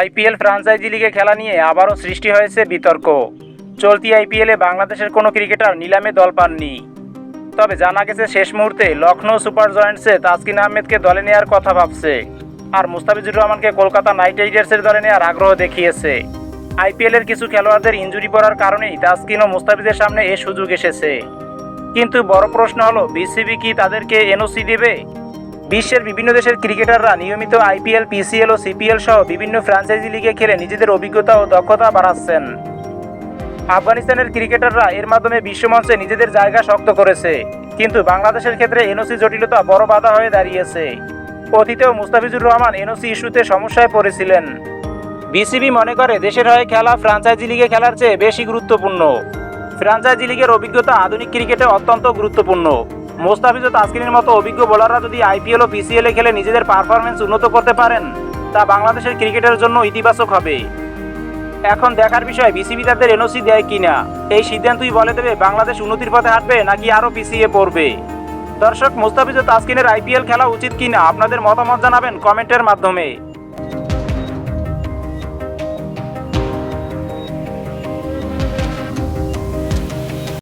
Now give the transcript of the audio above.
IPL franchise লিগে খেলা নিয়ে আবারও সৃষ্টি হয়েছে বিতর্ক। চলতি আইপিএলে বাংলাদেশের কোনো ক্রিকেটার নিলামে দল পাননি। তবে জানা গেছে, শেষ মুহূর্তে লখনৌ সুপার জয়েন্টসে তাসকিন আহমেদকে দলে নেওয়ার কথা ভাবছে। আর মুস্তাফিজুর রহমানকে কলকাতা নাইট রাইডার্সের দলে নেওয়ার আগ্রহ দেখিয়েছে। আইপিএলের কিছু খেলোয়াড়দের ইঞ্জুরি পড়ার কারণেই তাসকিন ও মুস্তাফিজের সামনে এ সুযোগ এসেছে। কিন্তু বড় প্রশ্ন হলো, বিসিবি কি তাদেরকে এনওসি দেবে? বিশ্বের বিভিন্ন দেশের ক্রিকেটাররা নিয়মিত আইপিএল, পিসিএল ও সিপিএল সহ বিভিন্ন ফ্র্যাঞ্চাইজি লিগে খেলে নিজেদের অভিজ্ঞতা ও দক্ষতা বাড়াচ্ছেন। আফগানিস্তানের ক্রিকেটাররা এর মাধ্যমে বিশ্বমঞ্চে নিজেদের জায়গা শক্ত করেছে, কিন্তু বাংলাদেশের ক্ষেত্রে এনওসি জটিলতা বড় বাধা হয়ে দাঁড়িয়েছে। অতীতেও মুস্তাফিজুর রহমান এনওসি ইস্যুতে সমস্যায় পড়েছিলেন। বিসিবি মনে করে দেশের হয়ে খেলা ফ্র্যাঞ্চাইজি লিগে খেলার চেয়ে বেশি গুরুত্বপূর্ণ। ফ্রাঞ্চাইজি লিগের অভিজ্ঞতা আধুনিক ক্রিকেটে অত্যন্ত গুরুত্বপূর্ণ। মোস্তাফিজ ও তাসকিনের মতো অভিজ্ঞ বোলাররা যদি আইপিএল ও পিসিএল এ খেলে নিজেদের পারফরমেন্স উন্নত করতে পারেন, তা বাংলাদেশের ক্রিকেটের জন্য ইতিবাচক হবে। এখন দেখার বিষয়, বিসিবি তাদের এনওসি দেয় কিনা? এই সিদ্ধান্তই বলে দেবে, বাংলাদেশ উন্নতির পথে হাঁটবে নাকি আরও পিছিয়ে পড়বে? দর্শক মুস্তাফিজ ও তাসকিনের আইপিএল খেলা উচিত কিনা? আপনাদের মতামত জানাবেন কমেন্টের মাধ্যমে।